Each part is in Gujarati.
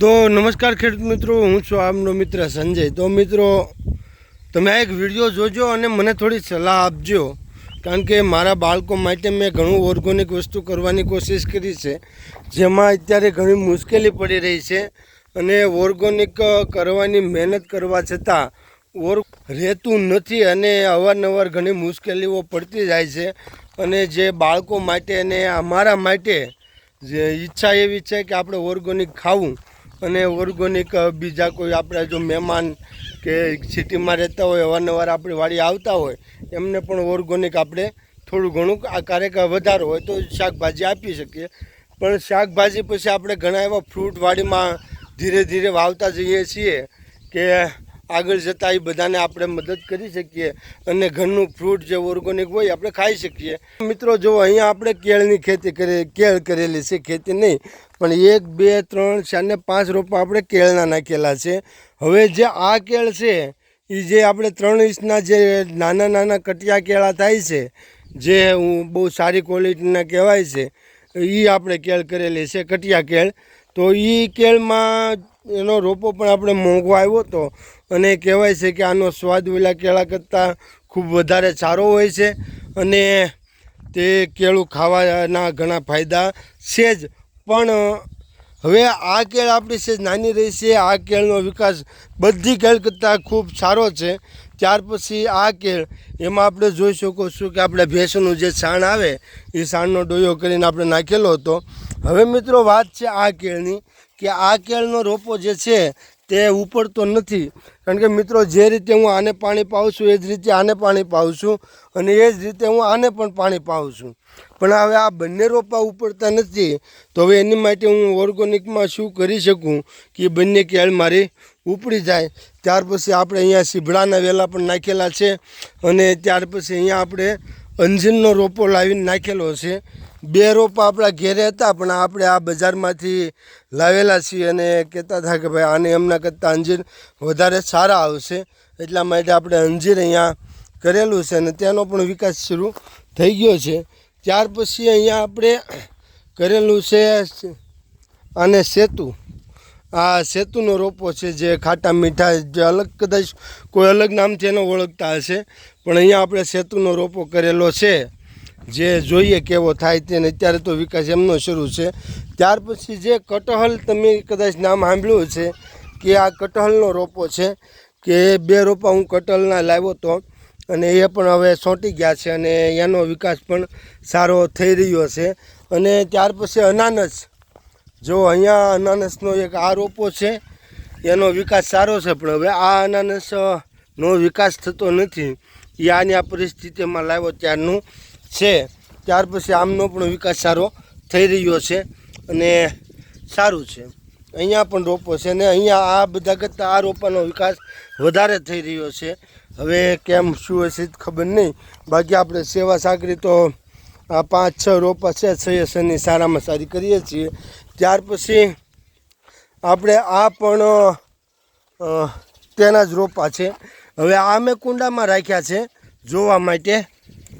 તો નમસ્કાર ખેડૂત મિત્રો, હું છું આપનો મિત્ર સંજય. તો મિત્રો, તમે આ એક વીડિયો જોજો અને મને થોડી સલાહ આપજો, કારણ કે મારા બાળકો માટે મેં ઘણું ઓર્ગોનિક વસ્તુ કરવાની કોશિશ કરી છે, જેમાં અત્યારે ઘણી મુશ્કેલી પડી રહી છે અને ઓર્ગોનિક કરવાની મહેનત કરવા છતાં ઓર રહેતું નથી અને અવારનવાર ઘણી મુશ્કેલીઓ પડતી જાય છે અને જે બાળકો માટે અને અમારા માટે જે ઈચ્છા એવી છે કે આપણે ઓર્ગોનિક ખાવું. અને ઓર્ગોનિક બીજા કોઈ આપણા જો મહેમાન કે સિટીમાં રહેતા હોય, અવારનવાર આપણી વાડી આવતા હોય, એમને પણ ઓર્ગોનિક આપણે થોડું ઘણું આ ક્યારેક વધારો હોય તો શાકભાજી આપી શકીએ. પણ શાકભાજી પછી આપણે ઘણા એવા ફ્રૂટ વાડીમાં ધીરે ધીરે વાવતા જઈએ છીએ કે આગળ જતાં એ બધાને આપણે મદદ કરી શકીએ અને ઘરનું ફ્રૂટ જે ઓર્ગોનિક હોય આપણે ખાઈ શકીએ. મિત્રો, જો અહીંયા આપણે કેળની ખેતી કરી કેળ કરેલી છે, ખેતી નહીં, પણ એક, બે, ત્રણ, ચાર ને પાંચ રોપા આપણે કેળના નાખેલા છે. હવે જે આ કેળ છે એ જે આપણે ત્રણ ઇંચના જે નાના નાના કટિયા કેળા થાય છે, જે હું બહુ સારી ક્વોલિટીના કહેવાય છે એ આપણે કેળ કરેલી છે, કટિયા કેળ. તો એ કેળમાં એનો રોપો પણ આપણે મોંઘો આવ્યો હતો અને કહેવાય છે કે આનો સ્વાદ ઓલા કેળા કરતાં ખૂબ વધારે સારો હોય છે અને તે કેળું ખાવાના ઘણા ફાયદા છે જ. પણ, હવે આ કેળ આપણી છે નાની રહી છે, આ કેળનો વિકાસ બધી કેળ કરતાં ખૂબ સારો છે. ત્યાર પછી આ કેળ, એમાં આપણે જોઈ શકો છો કે આપણે ભેંસનું જે છાણ આવે, એ છાણનો ડોયો કરીને આપણે નાખેલો હતો. હવે મિત્રો વાત છે આ કેળની. કે આ કેળનો રોપો જે છે તે ઉપડતો નથી. કારણ કે મિત્રો, જે રીતે હું આને પાણી પાઉં છું, એ જ રીતે આને પાણી પાઉં છું અને એ જ રીતે હું આને પણ પાણી પાઉં છું. પણ હવે આ બંને રોપા ઉપડતા નથી, તો હવે એની માટે હું ઓર્ગોનિકમાં શું કરી શકું કે બંને કેળ મારી ઉપડી જાય. ત્યાર પછી આપણે અહીંયા સીભડાના વેલા પણ નાખેલા છે અને ત્યાર પછી અહીંયા આપણે અંજીરનો રોપો લાવીને નાખેલો છે. બે રોપા આપણા ઘેરે હતા, પણ આપણે આ બજારમાંથી લાવેલા છીએ અને કહેતા હતા કે ભાઈ આને એમના કરતાં અંજીર વધારે સારા આવશે. એટલા માટે આપણે અંજીર અહીંયા કરેલું છે અને તેનો પણ વિકાસ શરૂ થઈ ગયો છે. ત્યાર પછી અહીંયા આપણે કરેલું છે આને સેતુ. આ સેતુનો રોપો છે જે ખાટા મીઠા જે અલગ કદાચ કોઈ અલગ નામથી એનો ઓળખતા હશે, પણ અહીંયા આપણે સેતુનો રોપો કરેલો છે. જે જોઈએ કેવો થાય તેને અત્યારે તો વિકાસ એમનો શરૂ છે. ત્યાર પછી જે કટહલ, તમે કદાચ નામ સાંભળ્યું છે કે આ કટહલનો રોપો છે, કે બે રોપા હું કટહલના લાવ્યો હતો અને એ પણ હવે સોંટી ગયા છે અને એનો વિકાસ પણ સારો થઈ રહ્યો છે. અને ત્યાર પછી અનાનસ, જો અહીંયા અનાનસનો એક આ રોપો છે, એનો વિકાસ સારો છે, પણ હવે આ અનાનસનો વિકાસ થતો નથી. એ આની આ પરિસ્થિતિમાં લાવ્યો ત્યારનું. છે. ત્યાર પછી આમનો પણ વિકાસ સારો થઈ રહ્યો છે અને સારું છે. અહીંયા પણ રોપો છે અને અહીંયા આ બધા કરતાં આ રોપાનો વિકાસ વધારે થઈ રહ્યો છે. હવે કેમ શું હશે ખબર નહીં. બાકી આપણે સેવા સાગરી તો આ પાંચ છ રોપા છે, છ શનિ સારામાં સારી કરીએ છીએ. ત્યાર પછી આપણે આ પણ તેના જ રોપા છે. હવે આ મેં કુંડામાં રાખ્યા છે જોવા માટે.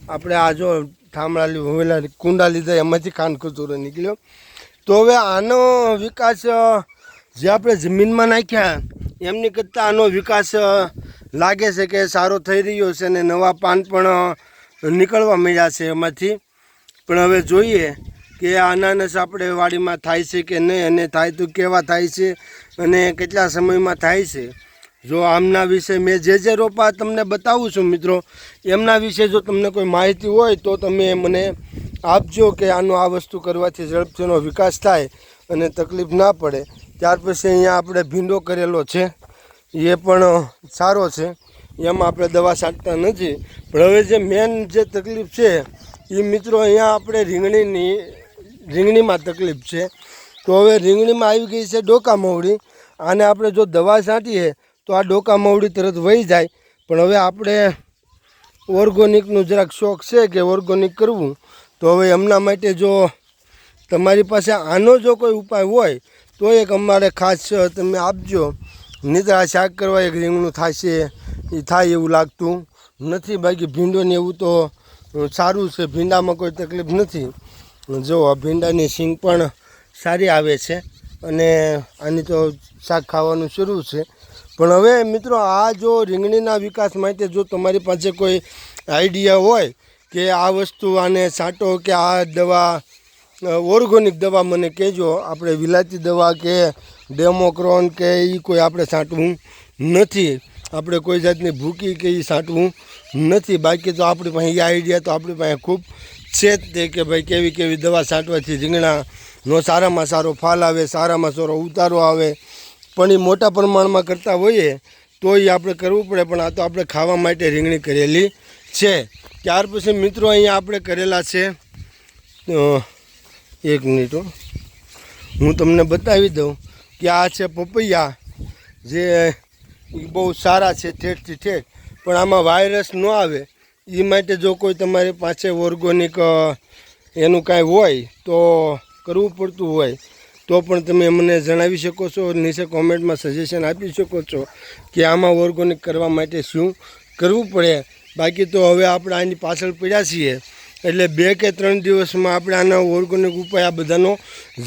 આપણે આ જો થાંભળા હોવેલા કુંડા લીધા, એમાંથી કાન કચોરો નીકળ્યો. તો હવે આનો વિકાસ જે આપણે જમીનમાં નાખ્યા, એમની કરતાં આનો વિકાસ લાગે છે કે સારો થઈ રહ્યો છે અને નવા પાન પણ નીકળવા મળ્યા છે એમાંથી. પણ હવે જોઈએ કે અનાનસ આપણે વાડીમાં થાય છે કે નહીં, અને થાય તો કેવા થાય છે, અને કેટલા સમયમાં થાય છે. જો આમના વિશે મેં જે જે રોપા તમને બતાવું છું મિત્રો, એમના વિશે જો તમને કોઈ માહિતી હોય તો તમે મને આપજો કે આનું આ વસ્તુ કરવાથી ઝડપથીનો વિકાસ થાય અને તકલીફ ના પડે. ત્યાર પછી અહીંયા આપણે ભીંડો કરેલો છે. એ પણ સારો છે. એમાં આપણે દવા છાંટતા નથી. પણ હવે જે મેન જે તકલીફ છે એ મિત્રો અહીંયા આપણે રીંગણીની, રીંગણીમાં તકલીફ છે. તો હવે રીંગણીમાં આવી ગઈ છે ડોકા મવડી. આને આપણે જો દવા છાંટીએ તો આ ડોકા મવડી તરત વહી જાય. પણ હવે આપણે ઓર્ગોનિકનું જરાક શોખ છે કે ઓર્ગોનિક કરવું. તો હવે એમના માટે જો તમારી પાસે આનો જો કોઈ ઉપાય હોય, તો એક અમારે ખાસ તમે આપજો. નહીં શાક કરવા એક રીંગણું થશે એ થાય એવું લાગતું. નથી બાકી ભીંડોને એવું તો સારું છે. ભીંડામાં કોઈ તકલીફ નથી. જો, આ ભીંડાની સિંગ પણ સારી આવે છે. અને આની તો શાક ખાવાનું શરૂ છે. પણ હવે મિત્રો આ જો રીંગણીના વિકાસ માટે જો તમારી પાસે કોઈ આઈડિયા હોય કે આ વસ્તુ આને છાંટો કે આ દવા ઓર્ગોનિક દવા મને કહેજો. આપણે વિલાયતી દવા કે ડેમોક્રોન કે એ કોઈ આપણે છાંટવું નથી. આપણે કોઈ જાતની ભૂકી કે એ છાંટવું નથી. બાકી તો આપણી પાસે એ આઈડિયા તો આપણી પાસે ખૂબ છે જ તે કે ભાઈ કેવી કેવી દવા છાંટવાથી રીંગણાનો સારામાં સારો ફાલ આવે, સારામાં સારો ઉતારો આવે. પણ એ મોટા પ્રમાણમાં કરતા હોઈએ તો એ આપણે કરવું પડે, પણ આ તો આપણે ખાવા માટે રીંગણી કરેલી છે. ત્યાર પછી મિત્રો અહીંયા આપણે કરેલા છે એક મિનિટ હું. તમને બતાવી દઉં કે આ છે પપૈયા, જે બહુ સારા છે ઠેઠથી ઠેઠ પણ આમાં વાયરસ ન આવે. એ માટે જો કોઈ તમારી પાસે ઓર્ગોનિક એનું કાંઈ હોય, તો કરવું પડતું હોય. તો પણ તમે મને જણાવી શકો છો નીચે કોમેન્ટમાં સજેશન આપી શકો છો કે આમાં ઓર્ગોનિક કરવા માટે શું કરવું પડે. બાકી તો હવે આપણે આની પાછળ પડ્યા છીએ. એટલે બે કે ત્રણ દિવસમાં આપણે આના ઓર્ગોનિક ઉપાય આ બધાનો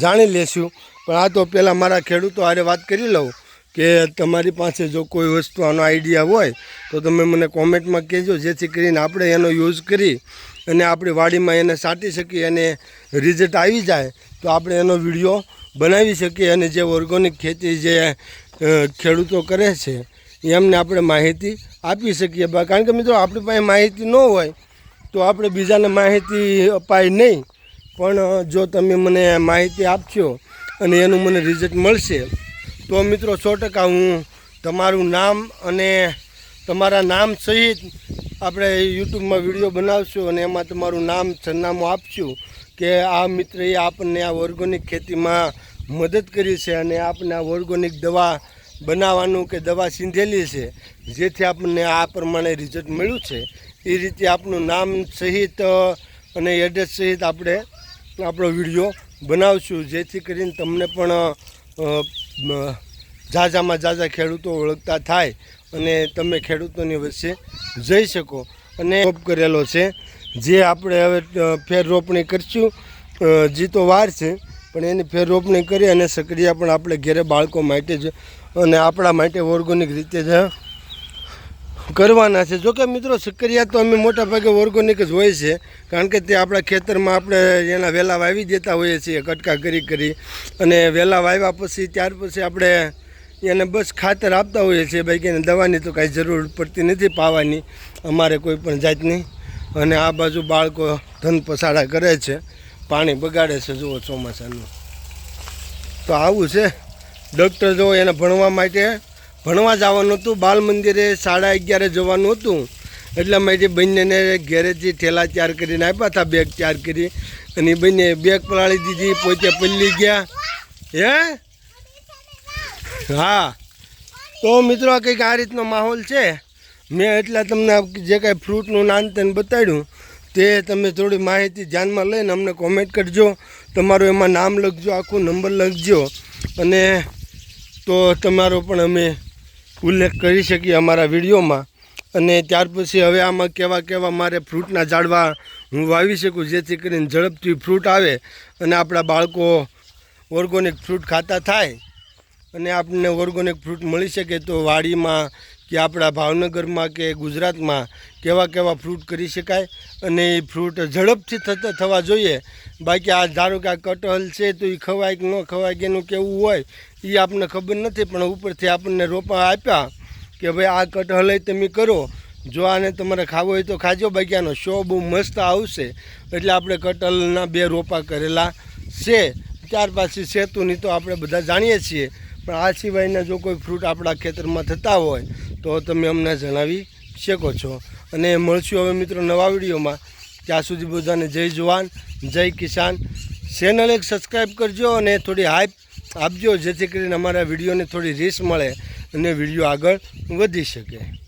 જાણી લેશું. પણ આ તો પહેલાં મારા ખેડૂતો હારે વાત કરી લઉં કે તમારી પાસે જો કોઈ વસ્તુ આનો આઈડિયા હોય, તો તમે મને કોમેન્ટમાં કહેજો. જેથી કરીને આપણે એનો યુઝ કરી અને આપણી વાડીમાં એને સાટી શકીએ અને રિઝલ્ટ આવી જાય, તો આપણે એનો વીડિયો બનાવી શકીએ અને જે ઓર્ગોનિક ખેતી જે ખેડૂતો કરે છે, એમને આપણે માહિતી આપી શકીએ. કારણ કે મિત્રો આપણી પાસે માહિતી ન હોય તો આપણે બીજાને માહિતી અપાય નહીં. પણ જો તમે મને માહિતી આપશો અને એનું મને રિઝલ્ટ મળશે, તો મિત્રો સો ટકા હું તમારું નામ અને તમારા નામ સહિત આપણે યુટ્યુબમાં વીડિયો બનાવશું અને એમાં તમારું નામ, સરનામું આપશું કે આ મિત્રએ આપણને આ ઓર્ગોનિક ખેતીમાં મદદ કરી છે અને આપણને આ ઓર્ગોનિક દવા બનાવવાનું કે દવા સીંધેલી છે, જેથી આપણને આ પ્રમાણે રિઝલ્ટ મળ્યું છે. એ રીતે આપણું નામ સહિત અને એડ્રેસ સહિત આપણે આપણો વીડિયો બનાવશું, જેથી કરીને તમને પણ ઝાઝામાં ઝાઝા ખેડૂતો ઓળખતા થાય. અને તમે ખેડૂતોની વચ્ચે જઈ શકો અને રોપ કરેલો છે. જે આપણે હવે ફેર રોપણી કરશું. જી તો વાર છે, પણ એની ફેર રોપણી કરી અને સક્રિયા પણ આપણે ઘેરે બાળકો માટે જ અને આપણા માટે ઓર્ગોનિક રીતે જ કરવાના છે. જોકે મિત્રો, સક્રિયા તો અમે મોટા ભાગે ઓર્ગોનિક જ હોય છે, કારણ કે તે આપણા ખેતરમાં આપણે એના વેલા વાવી દેતા હોઈએ છીએ, કટકા કરી કરી અને વેલા વાવ્યા પછી, ત્યાર પછી આપણે એને બસ ખાતર આપતા હોઈએ છીએ ભાઈ એને દવાની તો કાંઈ જરૂર પડતી નથી પાવાની. અમારે કોઈ પણ જાતની અને આ બાજુ બાળકો ધન પસાડા કરે છે. પાણી બગાડે છે, જુઓ ચોમાસાનું. તો આવું છે. ડૉક્ટર જો એને ભણવા માટે, ભણવા જવાનું હતું, બાલ મંદિરે સાડા અગિયારે જવાનું હતું. એટલા માટે બંનેને ઘેરેથી ઠેલા તૈયાર કરીને આપ્યા હતા, બેગ તૈયાર કરી. અને એ બંને બેગ પલાળી દીધી પોતે પલ્લી ગયા. હે? હા. તો મિત્રો કંઈક આ રીતનો માહોલ છે. મેં એટલા તમને જે કાંઈ ફ્રૂટનું નાનતેન બતાડ્યું, તે તમે થોડી માહિતી ધ્યાનમાં લઈને અમને કોમેન્ટ કરજો. તમારું એમાં નામ લખજો, આખું નંબર લખજો. અને તો તમારો પણ અમે ઉલ્લેખ કરી શકીએ અમારા વિડીયોમાં. અને ત્યાર પછી હવે આમાં કેવા કેવા મારે ફ્રૂટના ઝાડવા હું વાવી શકું, જેથી કરીને ઝડપથી ફ્રૂટ આવે અને આપણા બાળકો ઓર્ગોનિક ફ્રૂટ ખાતા થાય. અને આપણને ઓર્ગોનિક ફ્રૂટ મળી શકે તો વાડીમાં કે આપણા ભાવનગરમાં કે ગુજરાતમાં કેવા કેવા ફ્રૂટ કરી શકાય અને એ ફ્રૂટ ઝડપથી થતા, થવા જોઈએ. બાકી આ ધારો કે આ કટહલ છે તો એ ખવાય કે ન ખવાય કે એનું કેવું હોય એ આપણને ખબર નથી, પણ ઉપરથી આપણને રોપા આપ્યા કે ભાઈ આ કટહલ તમે કરો. જો આને તમારે ખાવો હોય તો ખાજો, બાકી આનો શો બહુ મસ્ત આવશે. એટલે આપણે કટહલના બે રોપા કરેલા છે. ત્યાર પછી સેતુની તો આપણે બધા જાણીએ છીએ. પણ આ સિવાયના જો કોઈ ફ્રૂટ આપણા ખેતરમાં થતા હોય, તો તમે અમને જણાવી શકો છો. અને મળશું હવે મિત્રો નવા વિડીયોમાં. ત્યાં સુધી બધાને જય જવાન, જય કિસાન. ચેનલ એક સબસ્ક્રાઈબ કરજો અને થોડી હાઈપ આપજો, જેથી કરીને અમારા વિડીયોને થોડી રીસ મળે અને વીડિયો આગળ વધી શકે.